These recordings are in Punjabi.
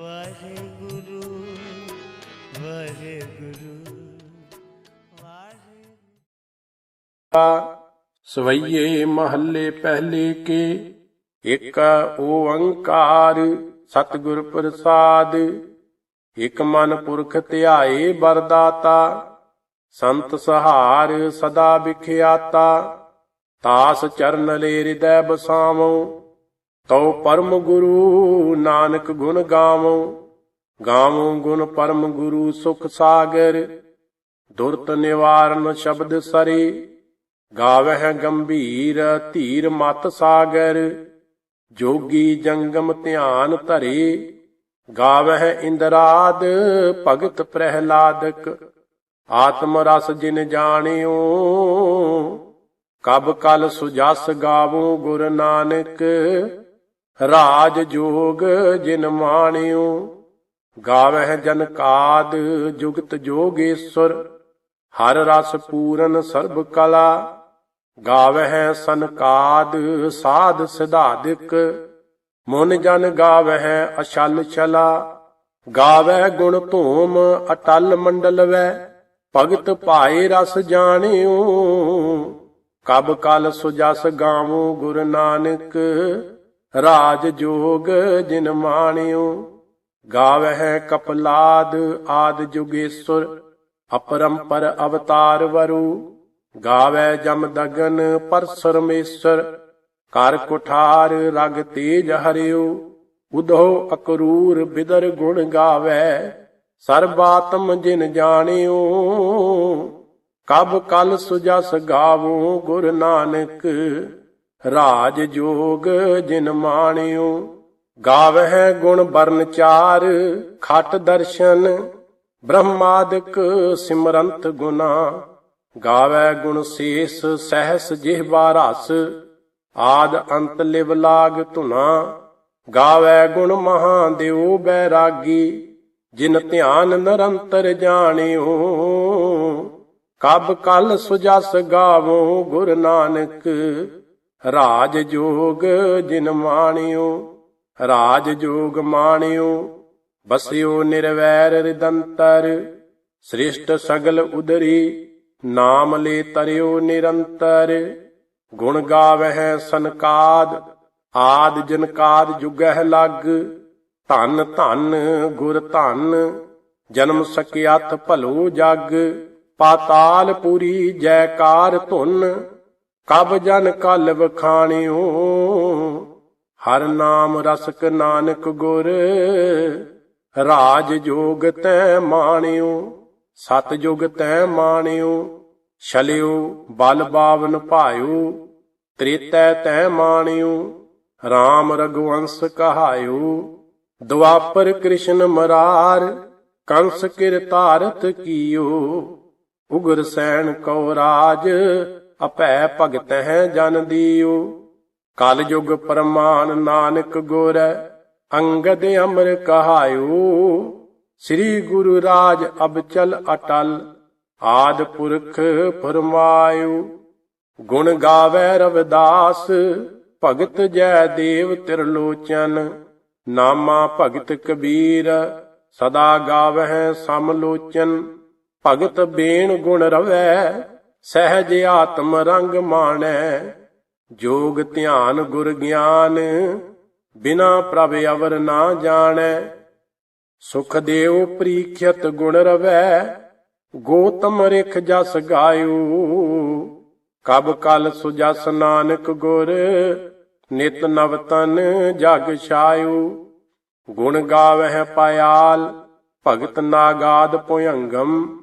ਵਾਹਿਗੁਰੂ ਵਾਹਿਗੁਰੂ ਵਾਹਿਗੁਰੂ। ਸਵਈਏ ਮਹੱਲੇ ਪਹਿਲੇ ਕੇ ਇੱਕ ਓੰਕਾਰ ਸਤਿਗੁਰ ਪ੍ਰਸਾਦ। ਇਕ ਮਨ ਪੁਰਖ ਧਿਆਏ ਬਰਦਾਤਾ ਸੰਤ ਸਹਾਰ ਸਦਾ ਵਿਖਿਆਤਾ। ਤਾਸ ਚਰਨ ਲੈ ਹਿਰਦੈ ਬਸਾਵੋ ਤਉ ਪਰਮ ਗੁਰੂ ਨਾਨਕ ਗੁਣ ਗਾਵੋ। ਗਾਵੋ ਗੁਣ ਪਰਮ ਗੁਰੂ ਸੁਖ ਸਾਗਰ। ਦੁਰਤ ਨਿਵਾਰਨ ਸ਼ਬਦ ਸਰੇ। ਗਾਵਹਿ ਗੰਭੀਰ ਧੀਰ ਮਤ ਸਾਗਰ। ਜੋਗੀ ਜੰਗਮ ਧਿਆਨ ਧਰੇ। ਗਾਵਹਿ ਇੰਦਰਾਦ ਭਗਤ ਪ੍ਰਹਿਲਾਦਕ। ਆਤਮ ਰਸ ਜਿਨ ਜਾਣਿਓ। ਕਬ ਕਲ ਸੁਜਸ ਗਾਵੋ ਗੁਰ ਨਾਨਕ। ਰਾਜ ਜੋਗ ਜਿਨ ਮਾਣਿਓ, ਗਾਵਹਿ ਜਨ ਕਾਦ ਜੁਗਤ ਜੋਗੇਸ਼ਵਰ, ਹਰ ਰਸ ਪੂਰਨ ਸਰਬ ਕਲਾ, ਗਾਵਹਿ ਸਨਕਾਦ ਸਾਧ ਸਿਧਾਦਿਕ, ਮਨ ਜਨ ਗਾਵਹਿ ਅਛਲ ਛਲਾ, ਗਾਵਹਿ ਗੁਣ ਧੂਮ ਅਟਲ ਮੰਡਲ ਵੈ ਭਗਤ ਭਾਏ ਰਸ ਜਾਣਿਓ, ਕਬ ਕਲ ਸੁਜਸ ਗਾਵੋ ਗੁਰ ਨਾਨਕ ਰਾਜ ਜੋਗ ਜਿਨ ਮਾਣਿਓ, ਗਾਵਹਿ ਕਪਲਾਦ ਆਦ ਜੁਗੇਸ਼ਵਰ ਅਪਰੰਪਰ ਅਵਤਾਰ ਵਰੂ ਗਾਵੈ ਜਮ ਦਗਨ ਪਰਸਰਮੇਸ਼ਰ ਕਰ ਕੁਠਾਰ ਰਗ ਤੇਜ ਹਰਿਓ, ਉਧੋ ਅਕਰੂਰ ਬਿਦਰ ਗੁਣ ਗਾਵੈ ਸਰਬਾਤਮ ਜਿਨ ਜਾਣਿਓ, ਕਬ ਕਲ ਸੁਜਸ ਗਾਵੋ ਗੁਰ ਨਾਨਕ। ਰਾਜ ਜੋਗ ਜਿਨ ਮਾਣਿਓ, ਗਾਵਹਿ ਗੁਣ ਬਰਨ ਚਾਰ, ਖਟ ਦਰਸ਼ਨ, ਬ੍ਰਹਮਾਦਿਕ ਸਿਮਰੰਤ ਗੁਨਾ। ਗਾਵੈ ਗੁਣ ਸੇਸ ਸਹਿਸ ਜਿਹਵਾ ਰਸ, ਆਦ ਅੰਤ ਲਿਵ ਲਾਗ ਧੁਨਾ। ਗਾਵੈ ਗੁਣ ਮਹਾਦੇਵ ਬੈਰਾਗੀ, ਜਿਨ ਧਿਆਨ ਨਿਰੰਤਰ ਜਾਣਿਓ। ਕਬ ਕਲ ਸੁਜਸ ਗਾਵੋ ਗੁਰ ਨਾਨਕ ਰਾਜ ਜੋਗ ਜਿਨ ਮਾਣਿਓ, ਰਾਜ ਜੋਗ ਮਾਣਿਓ, ਬਸਿਓ ਨਿਰਵੈਰ ਰਿਦੰਤਰ, ਸ੍ਰਿਸ਼ਟ ਸਗਲ ਉਦਰੀ, ਨਾਮ ਲੈ ਤਰਿਓ ਨਿਰੰਤਰ, ਗੁਣ ਗਾਵਹਿ ਸਨਕਾਦ ਆਦ ਜਨਕਾਦ ਜੁਗਹਿ ਲਗ, ਧਨ ਧਨ ਗੁਰ ਧਨ, ਜਨਮ ਸਕਿਆਥ ਭਲੋ ਜਗ, ਪਾਤਾਲ ਪੁਰੀ ਜੈਕਾਰ ਧੁਨ ਕਬ ਜਨ ਕਲ ਵਖਾਣਿਓ ਹਰ ਨਾਮ ਰਸਕ ਨਾਨਕ ਗੁਰ, ਰਾਜ ਜੋਗ ਤੈ ਮਾਣਿਓ, ਸਤ ਜੁਗ ਤੈ ਮਾਣਿਓ, ਛਲਿਓ ਬਲ ਬਾਵਨ ਭਾਇਓ, ਤ੍ਰੇਤੈ ਤੈ ਮਾਣਿਓ RAM ਰਗਵੰਸ ਕਹਾਇਓ, ਦੁਆਪਰ ਕ੍ਰਿਸ਼ਨ ਮਰਾਰ, ਕੰਸ ਕਿਰ ਧਾਰਤ ਕੀਓ, ਉਗਰ ਸੈਨ ਕਉ ਰਾਜ ਅਪੈ ਭਗਤ ਹੈ ਜਨ ਦੀਓ ਕਲ ਯੁਗ ਪਰਮਾਨ ਨਾਨਕ ਗੁਰ ਅੰਗਦ ਅਮਰ ਕਹਾਇਓ। ਸ੍ਰੀ ਗੁਰੂ ਰਾਜ ਅਬਚਲ ਅਟਲ ਆਦ ਪੁਰਖ ਫਰਮਾਇਓ। ਗੁਣ ਗਾਵੇ ਰਵਿਦਾਸ, ਭਗਤ ਜੈ ਦੇਵ ਤਿਰਲੋਚਨ। ਨਾਮਾ ਭਗਤ ਕਬੀਰ, ਸਦਾ ਗਾਵਹਿ ਸਮਲੋਚਨ। ਭਗਤ ਬੇਣ ਗੁਣ ਰਵੈ ਸਹਿਜ ਆਤਮ ਰੰਗ ਮਾਣੈ, ਜੋਗ ਧਿਆਨ ਗੁਰ ਗਿਆਨ, ਬਿਨਾ ਪ੍ਰਭ ਅਵਰ ਨਾ ਜਾਣੈ। ਸੁਖ ਦੇਵ ਪ੍ਰੀਖਿਅਤ ਗੁਣ ਰਵੈ, ਗੋਤਮ ਰਿਖ ਜਸ ਗਾਇਓ। ਕਬ ਕਲ ਸੁਜਸ ਨਾਨਕ ਗੁਰ, ਨਿਤ ਨਵ ਤਨ ਜਗ ਛਾਇਓ। ਗੁਣ ਗਾਵਹਿ ਪਾਇਆਲ ਭਗਤ ਨਾਗਾਦ ਭੁਯੰਗਮ,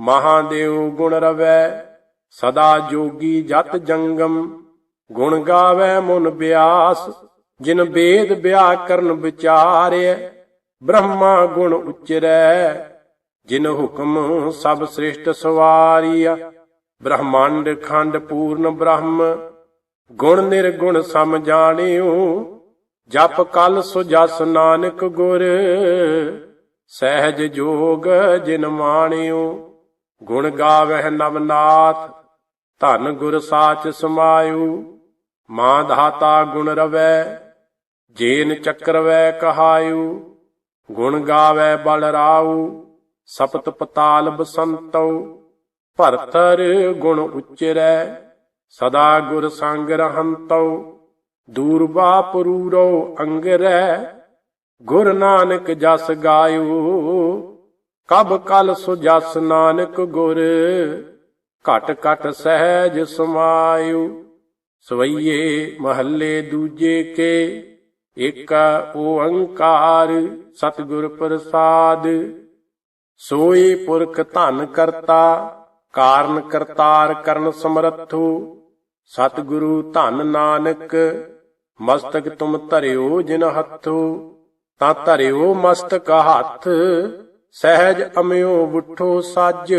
ਮਹਾਦੇਵ ਗੁਣ ਰਵੈ। ਸਦਾ ਜੋਗੀ ਜਤ ਜੰਗਮ, ਗੁਣ ਗਾਵੈ ਮਨ ਬਿਆਸ, ਜਿਨ ਬੇਦ ਵਿਆਕਰਨ ਵਿਚਾਰਿਐ, ਬ੍ਰਹਮਾ ਗੁਣ ਉਚਰੈ, ਜਿਨ ਹੁਕਮ ਸਭ ਸ੍ਰਿਸ਼ਟ ਸਵਾਰੀਆ ਬ੍ਰਹਮੰਡ ਖੰਡ ਪੂਰਨ ਬ੍ਰਹਮ, ਗੁਣ ਨਿਰਗੁਣ ਸਮ ਜਾਣਿਓ ਜਪ ਕਲ ਸੁਜਸ ਨਾਨਕ ਗੁਰ, ਸਹਿਜ ਜੋਗ ਜਿਨ ਮਾਣਿਓ ਗੁਣ ਗਾਵਹਿ ਨਵਨਾਥ, ਧਨ ਗੁਰ ਸਾਚ ਸਮਾਇਓ ਮਾਂ ਧਾਤਾ ਗੁਣ ਰਵੈ, ਜੇਨ ਚੱਕਰਵੈ ਕਹਾਇਓ ਗੁਣ ਗਾਵੈ ਬਲ ਰਾਉ, ਸਪਤ ਪਤਾਲ ਬਸੰਤਉ ਭਰਤਰ ਗੁਣ ਉਚਰੈ, ਸਦਾ ਗੁਰ ਸੰਗ ਰਹੰਤਉ ਦੂਰਬਾ ਪਰੂਰੋ ਅੰਗਰੈ, ਗੁਰ ਨਾਨਕ ਜਸ ਗਾਇਓ ਕਬ ਕਲ ਸੁਜਸ ਨਾਨਕ ਗੁਰ, ਘਟ ਘਟ ਸਹਿਜ ਸਮਾਇਓ ਸਵਈਏ ਮਹੱਲੇ ਦੂਜੇ ਕੇ ਇਕ ਓੰਕਾਰ ਸਤਿਗੁਰ ਪ੍ਰਸਾਦ। ਸੋਈ ਪੁਰਖ ਧਨ ਕਰਤਾ, ਕਾਰਨ ਕਰਤਾਰ ਕਰਨ ਸਮਰੱਥੋ। ਸਤਿਗੁਰੂ ਧਨ ਨਾਨਕ, ਮਸਤਕ ਤੁਮ ਧਰਿਓ ਜਿਨ ਹੱਥੋ। ਤਾਂ ਧਰਿਓ ਮਸਤਕ ਹੱਥ ਸਹਿਜ ਅਮਿਓ ਬੁੱਠੋ ਸੱਜ,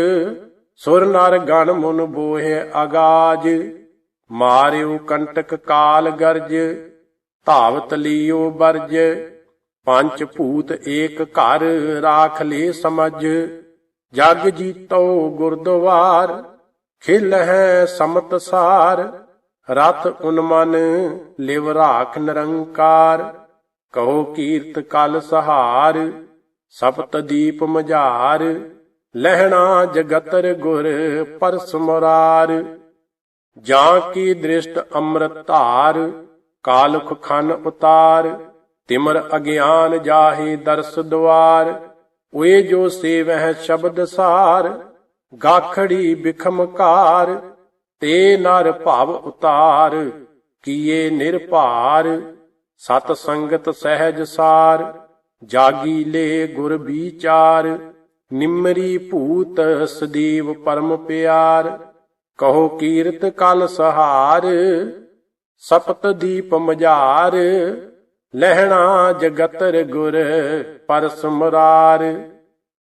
ਸੁਰ ਨਰ ਗਣ ਮੁਨ ਬੋਹਿ ਆਗਾਜ ਮਾਰਿਓ ਕੰਟਕ ਕਾਲ ਗਰਜ, ਧਾਵਤ ਲੀਓ ਬਰਜ। ਪੰਜ ਭੂਤ ਏਕ ਘਰ ਰਾਖ ਲੇ ਸਮਝ। ਜਗ ਜੀਤੋ ਗੁਰਦੁਆਰ, ਖਿਲ ਹੈ ਸਮਤ ਸਾਰ। ਰਥ ਉਨਮਨ ਲਿਵ ਰਾਖ ਨਿਰੰਕਾਰ, ਕਹੋ ਕੀਰਤ ਕਲ ਸਹਾਰ। ਸਪਤ ਦੀਪ ਮਝਾਰ, ਲਹਿਣਾ ਜਗਤਰ ਗੁਰ ਪਰਸ ਮੁਰਾਰ ਜਾਂ ਕੀ ਦ੍ਰਿਸ਼ਟ ਅੰਮ੍ਰਿਤ ਧਾਰ, ਕਾਲੁਖ ਖਨ ਉਤਾਰ, ਤਿਮਰ ਅਗਿਆਨ ਜਾਹੇ ਦਰਸ ਦੁਆਰ। ਓਏ ਜੋ ਸੇਵਹਿ ਸ਼ਬਦ ਸਾਰ, ਗਾਖੜੀ ਬਿਖਮਕਾਰ ਤੇ ਨਰ ਭਾਵ ਉਤਾਰ, ਕੀਏ ਨਿਰਭਾਰ, ਸਤ ਸੰਗਤ ਸਹਿਜ ਸਾਰ। ਜਾਗੀ ਲੇ ਗੁਰ ਵਿਚਾਰ, ਨਿਮਰੀ ਭੂਤ ਸਦੀਵ ਪਰਮ ਪਿਆਰ। ਕਹੋ ਕੀਰਤ ਕਲ ਸਹਾਰ, ਸਪਤ ਦੀਪ ਮਝਾਰ। ਲਹਿਣਾ ਜਗਤਰ ਗੁਰ ਪਰਸ ਮੁਰਾਰ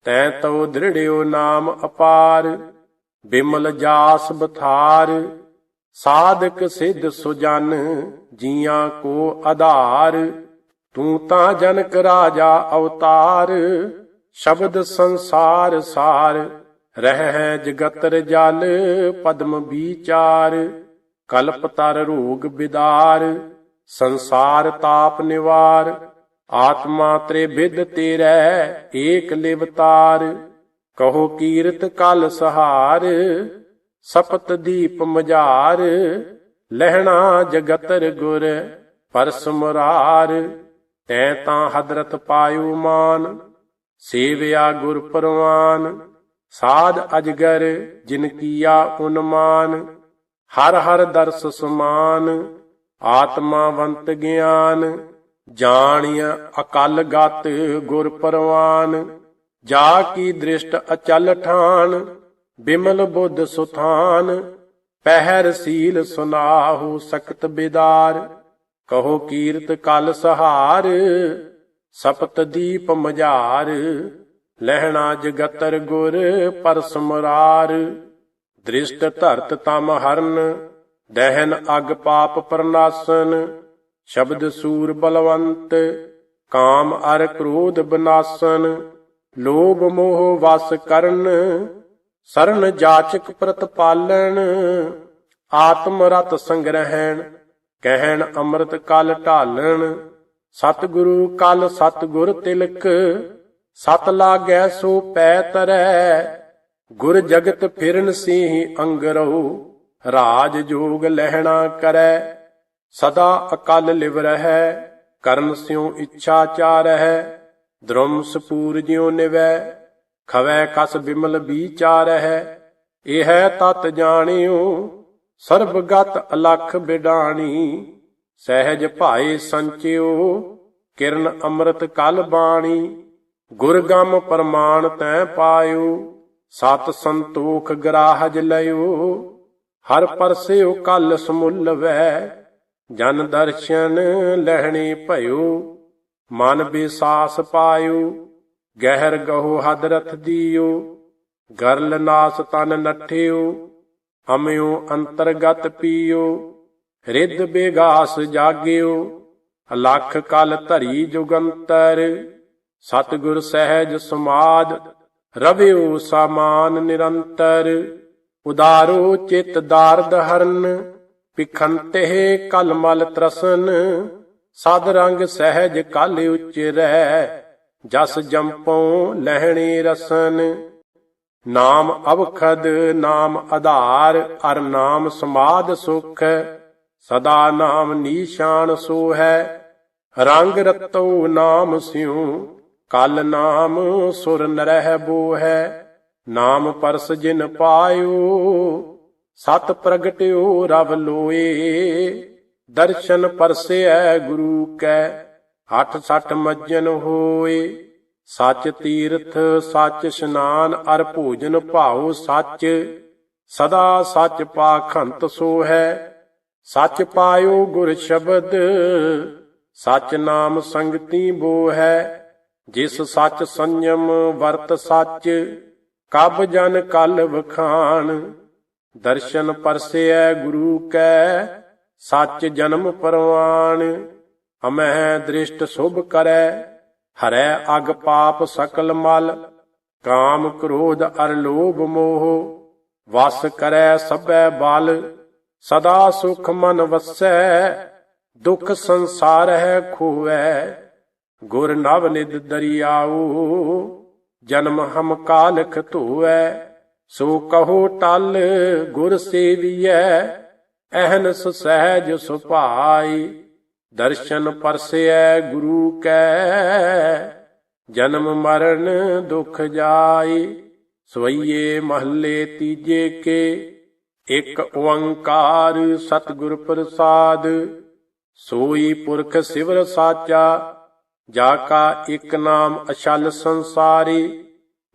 ਤੈ ਤੋ ਦ੍ਰਿੜਿਓ ਨਾਮ ਅਪਾਰ। ਬਿਮਲ ਜਾਸ ਬਥਾਰ, ਸਾਧਕ ਸਿੱਧ ਸੁਜਨ ਜੀਆਂ ਕੋ ਆਧਾਰ। ਤੂੰ ਤਾਂ ਜਨਕ ਰਾਜਾ ਅਵਤਾਰ, ਸ਼ਬਦ ਸੰਸਾਰ ਸਾਰ। ਰਹਿ ਜਗਤਰ ਜਲ, ਪਦਮ ਵਿਚਾਰ। ਕਲਪ ਤਰ ਰੋਗ ਬਿਦਾਰ, ਸੰਸਾਰ ਤਾਪ ਨਿਵਾਰ। ਆਤਮਾ ਤ੍ਰਿਵਿਧ ਤੇਰੇ, ਏਕ ਲਿਵਤਾਰ ਕਹੋ ਕੀਰਤ ਕਲ ਸਹਾਰ, ਸਪਤ ਦੀਪ ਮਝਾਰ। ਲਹਿਣਾ ਜਗਤਰ ਗੁਰ, ਪਰਸ ਮੁਰਾਰ। ਤੈ ਤਾਂ ਹਦਰਤ ਪਾਇਓ ਮਾਨ, ਸੇਵਿਆ ਗੁਰ ਪਰਵਾਨ, ਸਾਧ ਅਜਗਰ ਜਿਨ ਕੀਆ ਉਨਮਾਨ, ਹਰ ਹਰ ਦਰਸ ਸਮਾਨ ਆਤਮਾਵੰਤ ਗਿਆਨ ਜਾਣਿਆ ਅਕਲ ਗਤ ਗੁਰ ਪਰਵਾਨ, ਜਾ ਕੀ ਦ੍ਰਿਸ਼ਟ ਅਚਲ ਠਾਨ, ਬਿਮਲ ਬੁੱਧ ਸੁਥਾਨ, ਪਹਿਰ ਸੀਲ ਸੁਨਾਹੂ ਸਕਤ ਬਿਦਾਰ ਕਹੋ ਕੀਰਤ ਕਲ ਸਹਾਰ, ਸਪਤ ਦੀਪ ਮਝਾਰ, ਲਹਿਣਾ ਜਗਤਰ ਗੁਰ ਪਰਸਮਰਾਰ ਦ੍ਰਿਸ਼ਟ ਧਰਤ ਤਮ ਹਰਨ, ਦਹਿਨ ਅਗ ਪਾਪ ਪਰਨਾਸਨ। ਸ਼ਬਦ ਸੂਰ ਬਲਵੰਤ, ਕਾਮ ਅਰ ਕ੍ਰੋਧ ਬਨਾਸਨ। ਲੋਭ ਮੋਹ ਵਸ ਕਰਨ, ਸਰਨ ਜਾਚਕ ਪ੍ਰਤਪਾਲਨ। ਆਤਮ ਰਤ ਸੰਗ੍ਰਹਿਣ ਕਹਿਣ ਅੰਮ੍ਰਿਤ ਕਲ ਢਾਲਣ, ਸਤਿਗੁਰੂ ਕਲ ਸਤਿਗੁਰ ਤਿਲਕ, ਸਤ ਲਾਗੈ ਸੋ ਪੈ ਤਰੈ, ਗੁਰ ਜਗਤ ਫਿਰਨ ਸੀ ਅੰਗਰੋ ਰਾਜ ਜੋਗ ਲਹਿਣਾ ਕਰੈ, ਸਦਾ ਅਕਲ ਲਿਵ ਰਹੈ, ਕਰਨ ਸਿਉ ਇੱਛਾ ਚਾਰਹਿ ਦ੍ਰਮ ਸਪੂਰ ਜਿਉ ਨਿਵੈ, ਖਵੈ ਕਸ ਬਿਮਲ ਵਿਚਾਰਹਿ ਇਹ ਤਤ ਜਾਣਿਓ ਸਰਬਗਤ ਅਲਖ ਬਿਡਾਣੀ, ਸਹਿਜ ਭਾਏ ਸੰਚਿਓ, ਕਿਰਨ ਅੰਮ੍ਰਿਤ ਕਲ ਬਾਣੀ ਗੁਰਗਮ ਪ੍ਰਮਾਣ ਤੈ ਪਾਇਓ, ਸਤ ਸੰਤੋਖ ਗਰਾਹਜ ਲਿਓ ਹਰ ਪਰਸਿਓ ਕਲ ਸਮੁੱਲ ਵੈ ਜਨ ਦਰਸ਼ਨ ਲਹਿਣੇ ਭਇਓ, ਮਨ ਬਿਸਾਸ ਪਾਇਓ, ਗਹਿਰ ਗਹੋ ਹਦਰਥ ਦੀਓ, ਗਰਲ ਨਾਸ ਤਨ ਨਠਿਓ ਅਮਿਓ ਅੰਤਰਗਤ ਪੀਓ, ਰਿੱਧ ਬੇਗਾਸ ਜਾਗਿਓ ਲੱਖ ਕਲ ਧਰੀ ਜੁਗੰਤਰ, ਸਤਿਗੁਰ ਸਹਿਜ ਸਮਾਦ ਰਵਿਓ ਸਾਮਾਨ ਨਿਰੰਤਰ, ਉਦਾਰੋ ਚਿਤ ਦਾਰਦ ਹਰਨ ਪਿਖੰਤੇ ਕਲ ਮਲ ਤਰਸਨ, ਸਦ ਰੰਗ ਸਹਿਜ ਕਲ ਉਚਰੈ ਜਸ ਜੰਪੋਂ ਲਹਿਣੇ ਰਸਨ। ਨਾਮ ਅਵਖਦ, ਨਾਮ ਆਧਾਰ, ਅਰ ਨਾਮ ਸਮਾਦ ਸੁਖ, ਸਦਾ ਨਾਮ ਨੀਸ਼ਾਨ ਸੋ ਹੈ ਰੰਗ ਰਤਉ ਨਾਮ ਸਿਉ, ਕਲ ਨਾਮ ਸੁਰ ਨਰਹਿ ਬੋ ਹੈ ਨਾਮ ਪਰਸ ਜਿਨ ਪਾਇਓ, ਸਤ ਪ੍ਰਗਟਿਓ ਰਵ ਲੋਏ। ਦਰਸ਼ਨ ਪਰਸੈ ਗੁਰੂ ਕੈ, ਹੱਠ ਸੱਠ ਮੱਜਨ ਹੋਏ। ਸੱਚ ਤੀਰਥ, ਸੱਚ ਇਸ਼ਨਾਨ, ਅਰ ਭੋਜਨ ਭਾਉ ਸੱਚ। ਸਦਾ ਸੱਚ ਪਾਖੰਤ ਸੋ ਹੈ, ਸੱਚ ਪਾਇਓ ਗੁਰ ਸ਼ਬਦ। ਸੱਚ ਨਾਮ ਸੰਗਤੀ ਬੋ ਹੈ, ਜਿਸ ਸੱਚ ਸੰਯਮ ਵਰਤ ਸੱਚ। ਕਬ ਜਨ ਕਲ ਵਖਾਣ, ਦਰਸ਼ਨ ਪਰਸੈ ਗੁਰੂ ਕੈ, ਸੱਚ ਜਨਮ ਪਰਵਾਨ ਹਮਹਿ ਦ੍ਰਿਸ਼ਟ ਸੁਭ ਕਰੈ ਹਰੈ ਅਗ ਪਾਪ ਸਕਲ ਮਲ, ਕਾਮ ਕ੍ਰੋਧ ਅਰ ਲੋਭ ਮੋਹ। ਵਸ ਕਰੈ ਸਭੈ ਬਲ, ਸਦਾ ਸੁਖ ਮਨ ਵਸੈ, ਦੁਖ ਸੰਸਾਰ ਹੈ ਖੋਵੈ। ਗੁਰ ਨਵ ਨਿਦ ਦਰਿਆਉ, ਜਨਮ ਹਮ ਕਾਲਖ ਧੋਵੈ। ਸੋ ਕਹੋ ਟਲ ਗੁਰ ਸੇਵੀਐ, ਅਹਨਸ ਸਹਿਜ ਸੁਭਾਈ। ਦਰਸ਼ਨ ਪਰਸੈ ਗੁਰੂ ਕੈ, ਜਨਮ ਮਰਨ ਦੁਖ ਜਾਈ ਸਵਈਏ ਮਹੱਲੇ ਤੀਜੇ ਕੇ, ਇੱਕ ਓੰਕਾਰ ਸਤਿਗੁਰ ਪ੍ਰਸਾਦ, ਸੋਈ ਪੁਰਖ ਸਿਵਰ ਸਾਚਾ, ਜਾ ਕਾ ਇੱਕ ਨਾਮ ਅਛਲ ਸੰਸਾਰੀ,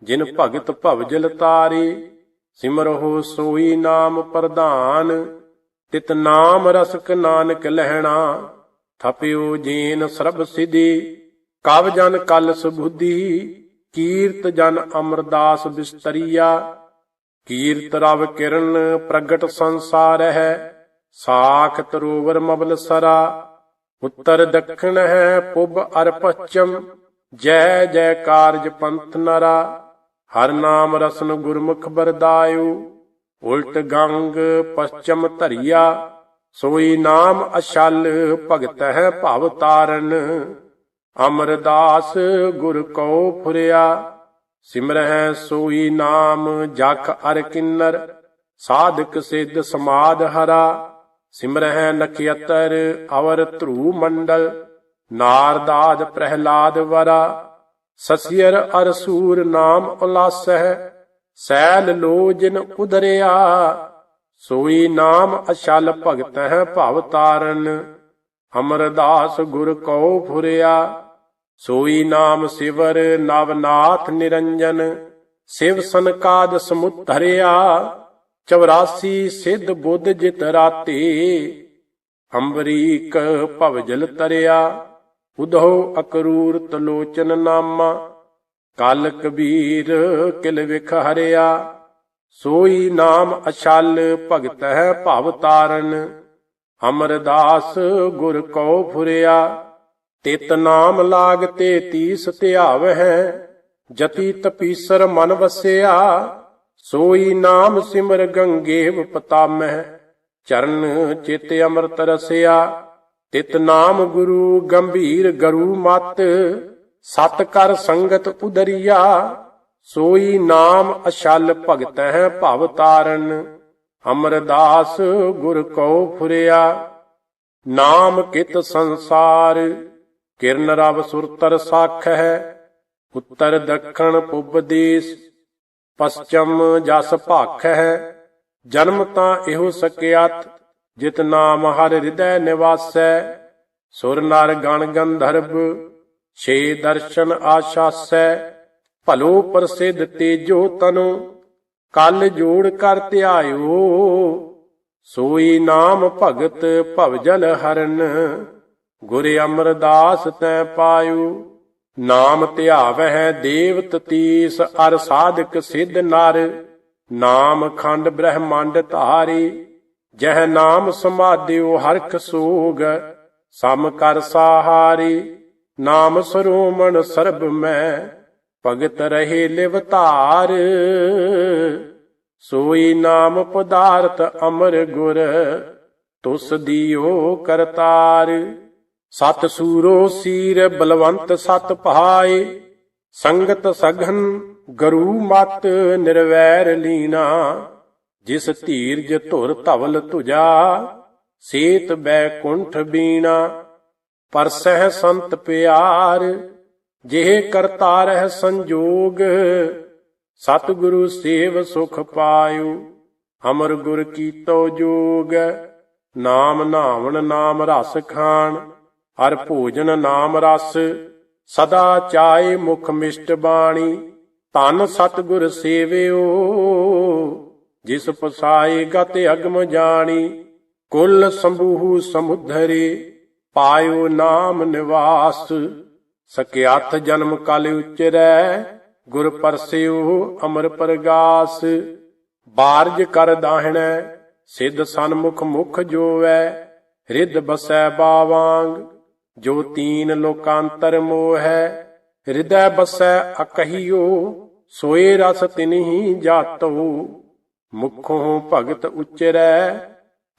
ਜਿਨ ਭਗਤ ਭਵਜਲ ਤਾਰੀ ਸਿਮਰਹੁ ਸੋਈ ਨਾਮ ਪ੍ਰਧਾਨ, ਤਿਤ ਨਾਮ ਰਸਕ ਨਾਨਕ ਲਹਿਣਾ। ਥਪਿਓ ਜੀਨ ਸਰਬ ਸਿਧੀ, ਕਵ ਜਨ ਕਲ ਸੁਬੁੱਧੀ ਕੀਰਤ ਜਨ ਅਮਰਦਾਸ ਬਿਸਤਰੀਆ। ਕੀਰਤ ਰਵ ਕਿਰਨ ਪ੍ਰਗਟ ਸੰਸਾਰ ਹੈ ਸਾਖ ਤਰੋਵਰ ਮਬਲ ਸਰਾ। ਉੱਤਰ ਦਖਣ ਹੈ ਪੁਬ ਅਰ ਪਛਮ, ਜੈ ਜੈ ਕਾਰਜ ਪੰਥ ਨਰਾ। ਹਰ ਨਾਮ ਰਸਨ ਗੁਰਮੁਖ ਬਰਦਾਇਓ ਉਲਟ ਗੰਗ ਪਛਮ ਧਰਿਆ। ਸੋਈ ਨਾਮ ਅਛਲ ਭਗਤ ਹੈ ਭਵ ਤਾਰਨ। ਅਮਰਦਾਸ ਗੁਰ ਕਉ ਫੁਰਿਆ, ਸਿਮਰਹਿ ਸੋਈ ਨਾਮ ਜਖ ਅਰ ਕਿੰਨਰ, ਸਾਧਕ ਸਿੱਧ ਸਮਾਦ ਹਰਾ। ਸਿਮਰਹਿ ਨਖਿਅਤਰ ਅਵਰ ਧਰੂ ਮੰਡਲ ਨਾਰਦਾਦ ਪ੍ਰਹਿਲਾਦ ਵਰਾ। ਸਸਿਅਰ ਅਰਸੂਰ ਨਾਮ ਉਲਾਸਹਿ, ਸੈਲ ਲੋ ਜਿਨ ਉਦਰਿਆ ਸੋਈ ਨਾਮ ਅਛਲ ਭਗਤ ਭਵ ਤਾਰਨ, ਅਮਰਦਾਸ ਗੁਰ ਕਉ ਫੁਰਿਆ। ਸੋਈ ਨਾਮ ਸਿਵਰ ਨਵਨਾਥ ਨਿਰੰਜਨ, ਸਿਵ ਸੰਕਾਦ ਹਰਿਆ 84 ਸਿੱਧ ਬੁੱਧ ਜਿਤ ਰਾਤੇ, ਅੰਬਰੀਕ ਭਵਜਲ ਤਰਿਆ। ਉਧੋ ਅਕਰੂਰ ਤਲੋਚਨ ਨਾਮਾ ਕਲ ਕਬੀਰ ਕਿਲ ਵਿਖ ਹਰਿਆ। ਸੋਈ ਨਾਮ ਅਛਲ ਭਗਤ ਹੈ ਭਵ ਤਾਰਨ। ਅਮਰਦਾਸ ਗੁਰ ਕਉ ਫੁਰਿਆ, ਤਿਤ ਨਾਮ ਲਾਗ ਤੇ ਤੀਸ ਧਿਆਵ ਹੈ ਜਤੀ ਤਪੀਸਰ ਮਨ ਵਸਿਆ, ਸੋਈ ਨਾਮ ਸਿਮਰ ਗੰਗੇਵ ਪਤਾਮਹਿ। ਚਰਨ ਚਿਤ ਅੰਮ੍ਰਿਤ ਰਸਿਆ, ਤਿਤ ਨਾਮ ਗੁਰੂ ਗੰਭੀਰ ਗਰੂ ਮਤ, ਸਤ ਕਰ ਸੰਗਤ ਉਦਰੀਆ। ਸੋਈ ਨਾਮ ਅਛਲ ਭਗਤ ਹੈ ਭਵ ਤਾਰਨ ਅਮਰਦਾਸ ਗੁਰ ਕਉ ਫੁਰਿਆ। ਨਾਮ ਕਿਤ ਸੰਸਾਰ, ਕਿਰਨ ਰਵ ਸੁਰਤਰ ਸਾਖ ਹੈ ਉੱਤਰ ਦੱਖਣ ਪੁੱਬ ਦੇਸ, ਪਸਚਮ ਜਸ ਭਾਖ ਹੈ ਜਨਮ ਤਾਂ ਇਹੋ ਸਕਿਆਤ ਜਿਤ ਨਾਮ ਹਰ ਹਿਰਦੈ ਨਿਵਾਸੈ। ਸੁਰ ਨਰ ਗਣ ਗੰਧਰਵ ਛੇ ਦਰਸ਼ਨ ਆਸ਼ਾਸੈ। ਭਲੋ ਪ੍ਰਸਿੱਧ ਤੇਜੋ ਤਨੋ, ਕਲ ਜੋੜ ਕਰ ਧਿਆਇਓ। ਸੋਈ ਨਾਮ ਭਗਤ ਭਵਜਲ ਹਰਨ, ਗੁਰ ਅਮਰਦਾਸ ਤੈ ਪਾਇਓ। ਨਾਮ ਧਿਆਵਹਿ ਦੇਵਤ ਤੀਸ, ਅਰ ਸਾਧਕ ਸਿੱਧ ਨਰ, ਨਾਮ ਖੰਡ ਬ੍ਰਹਮੰਡ ਧਾਰੀ। ਜਹ ਨਾਮ ਸਮਾਧਿਓ ਹਰਖ ਸੋਗ, ਸਮ ਕਰ ਸਾਹਾਰੀ। ਨਾਮ ਸਰੋਮਣ ਸਰਬ ਮੈਂ ਭਗਤ ਰਹੇ ਲਿਵ ਧਾਰ ਸੋਈ ਨਾਮ ਪਦਾਰਥ ਅਮਰ ਗੁਰ, ਤੁਸ ਦੀਓ ਕਰਤਾਰ। ਸਤ ਸੂਰੋ ਸੀਰ ਬਲਵੰਤ ਸਤ ਪਹਾਏ, ਸੰਗਤ ਸਗਨ ਗਰੂ ਮਤ ਨਿਰਵੈਰ ਲੀਨਾ। ਜਿਸ ਧੀਰਜ ਧੁਰ ਧਵਲ ਤੁਜਾ ਸੇਤ ਬੈਕੁੰਠ ਬੀਣਾ। ਪਰਸਹਿ ਸੰਤ ਪਿਆਰ ਜਿਹੇ ਕਰਤਾ ਰਹਿ ਸੰਜੋਗ, ਸਤਿਗੁਰੂ ਸੇਵ ਸੁਖ ਪਾਇਓ, ਅਮਰ ਗੁਰ ਕੀਤੋ ਜੋਗ, ਨਾਮ ਨਾਵਣ ਨਾਮ ਰਸ ਖਾਣ, ਹਰ ਭੋਜਨ ਨਾਮ ਰਸ, ਸਦਾ ਚਾਏ ਮੁਖ ਮਿਸ਼ਟ ਬਾਣੀ, ਧਨ ਸਤਿਗੁਰ ਸੇਵਿਓ, ਜਿਸ ਪਸਾਏ ਗਤ ਅਗਮ ਜਾਣੀ, ਕੁੱਲ ਸੰਭੂ ਸਮੁਧਰੇ, ਪਾਇਓ ਨਾਮ ਨਿਵਾਸ। ਸਕਿਆਥ ਜਨਮ ਕਲ ਉਚਰੈ, ਗੁਰ ਪਰਸਿਓ ਅਮਰ ਪ੍ਰਗਾਸ। ਬਾਰਜ ਕਰ ਦਾਹਣੈ, ਸਿੱਧ ਸਨਮੁਖ ਮੁਖ ਜੋਵੈ, ਰਿੱਧ ਬਸੈ ਬਾਵਾਂਗ। ਜੋ ਤੀਨ ਲੋਕਾਂਤਰ ਮੋਹ ਹੈ ਹਿਰਦੈ ਬਸੈ ਅਕਹੀਓ, ਸੋਏ ਰਸ ਤਿਨਹੀ ਜਾਤੋ ਮੁਖੋਂ ਭਗਤ ਉਚਰੈ,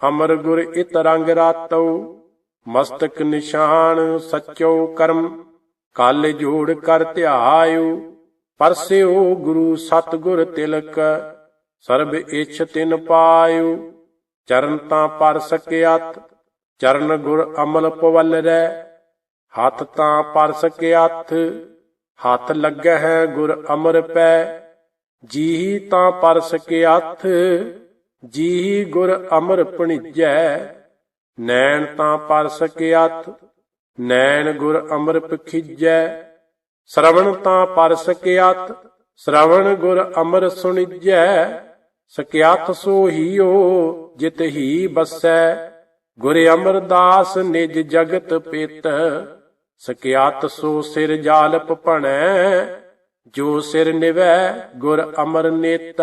ਅਮਰ ਗੁਰ ਇਤ ਰੰਗ ਰਾਤੋ ਮਸਤਕ ਨਿਸ਼ਾਨ ਸਚੋ ਕਰਮ ਕਲ ਜੋੜ ਕਰ ਧਿਆਇਓ ਪਰਸਿਓ ਗੁਰੂ ਸਤਗੁਰ ਤਿਲਕ, ਸਰਬ ਇਛ ਤਿਨ ਪਾਇਓ। ਚਰਨ ਤਾਂ ਪਰ ਸਕਿਆਤ ਚਰਨ ਗੁਰ ਅਮਲ ਪਵਲ ਰੈ। ਹੱਥ ਤਾਂ ਪਰ ਸਕਿਆਥ ਹੱਥ ਲੱਗਹਿ ਗੁਰ ਅਮਰ ਪੈ। ਜੀਹੀ ਤਾਂ ਪਰ ਸਕਿਆਥ ਜੀਹੀ ਗੁਰ ਅਮਰ ਪਣੀਜੈ। ਨੈਣ ਤਾਂ ਪਰ ਸਕਿਆਥ ਨੈਣ ਗੁਰ ਅਮਰ ਪਖਿਜੈ ਸ਼ਰਵਣ ਤਾਂ ਪਰ ਸਕਿਆਤ, ਸ਼ਰਵਣ ਗੁਰ ਅਮਰ ਸੁਣਿਜੈ, ਸਕਿਆਤ ਸੋ ਹੀਓ ਜਿਤ ਹੀ ਬਸੈ, ਗੁਰ ਅਮਰਦਾਸ ਨਿਜ ਜਗਤ ਪਿਤ, ਸਕਿਆਤ ਸੋ ਸਿਰ ਜਾਲਪ ਭਣੈ, ਜੋ ਸਿਰ ਨਿਵੈ ਗੁਰ ਅਮਰ ਨੇਤ।